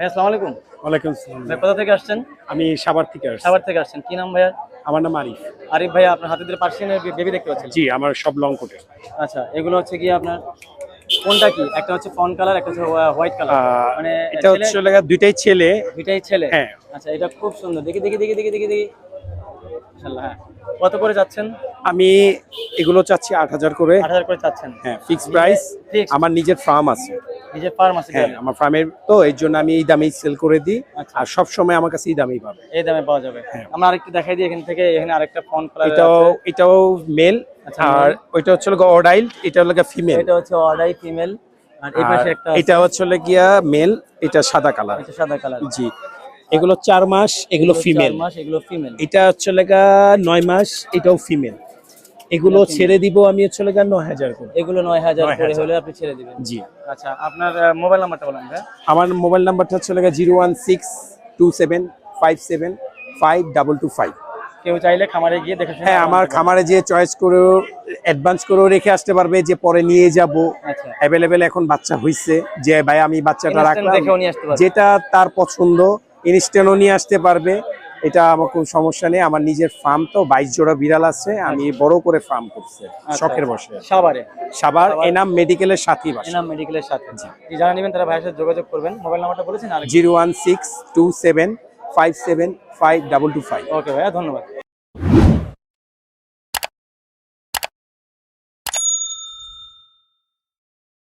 ভাইয়া আসসালামু আলাইকুম। ওয়ালাইকুম আসসালাম। ভাই কোথা থেকে আসছেন? আমি সাভার থেকে আসছি। সাভার থেকে আসছেন। কি নাম ভাইয়া? আমার নাম আরিফ। আরিফ ভাইয়া আপনার হাতে ধরে পার্সিয়ানের বেবি দেখতে পাচ্ছেন জি আমার সব লং কোটে। আচ্ছা এগুলো হচ্ছে কি আপনার কোনটা কি? একটা হচ্ছে ফন কালার একটা হচ্ছে হোয়াইট কালার। মানে এটা হচ্ছে লাগা দুইটাই ছেলে। দুইটাই ছেলে? হ্যাঁ। আচ্ছা এটা খুব সুন্দর। দেখি দেখি দেখি দেখি দেখি দেখি। মাশাআল্লাহ হ্যাঁ। কত করে যাচ্ছেন? আমি এগুলো চাচ্ছি আট হাজার করে। আট হাজার করে চাচ্ছেন। হ্যাঁ ফিক্স প্রাইস আমার নিজের ফার্ম আছে। নিজের ফার্ম আছে হ্যাঁ আমার ফার্মের তো এই জন্য আমি এই দামেই সেল করে দিই। আচ্ছা। আর সব সময় আমার কাছে এই দামেই পাবে। এই দামে পাওয়া যাবে। হ্যাঁ। আমরা আরেকটু দেখাই দিই এখান থেকে এখানে আরেকটা ফন এটাও এটাও মেল আচ্ছা, আর ওইটা হচ্ছে অর্ডাইল এটা হলো ফিমেল এটা হচ্ছে অর্ডাই ফিমেল আর এই পাশে একটা এটা হচ্ছে গিয়া মেল এটা সাদা কালার এটা সাদা কালার জি। এগুলো চার মাস এগুলো ফিমেল মাস এগুলো ফিমেল এটা হচ্ছে লেগা নয় মাস এটাও ফিমেল এগুলো ছেড়ে দিব আমি হচ্ছে লেগা নয় হাজার করে। এগুলো নয় হাজার করে হলে আপনি ছেড়ে দিবেন। জি। আচ্ছা আপনার মোবাইল নাম্বারটা বলেন ভাই। আমার মোবাইল নাম্বারটা হচ্ছে লেগা zero one six two seven five seven five double two five. কেউ চাইলে খামারে গিয়ে দেখে হ্যাঁ আমার খামারে যে চয়েস করেও অ্যাডভান্স করেও রেখে আসতে পারবে যে পরে নিয়ে যাব। আচ্ছা। অ্যাভেলেবেল এখন বাচ্চা হইছে যে ভাই আমি বাচ্চাটা রাখলাম। যেটা তার পছন্দ ইনস্ট্যান্টও নিয়ে আসতে পারবে। এটা আমার কোনো সমস্যা নেই। আমার নিজের ফার্ম তো বাইশ জোড়া বিড়াল আছে আমি বড় করে ফার্ম করছি। শখের বসে। সাভারে? সাবার এনাম মেডিকেলের সাথী এনাম মেডিকেলের সাথে। যারা নেবেন তারা ভাইয়ের সাথে যোগাযোগ করবেন। মোবাইল নাম্বারটা বলেছেন zero one six two seven five seven five double two five. Okay ভাইয়া ধন্যবাদ।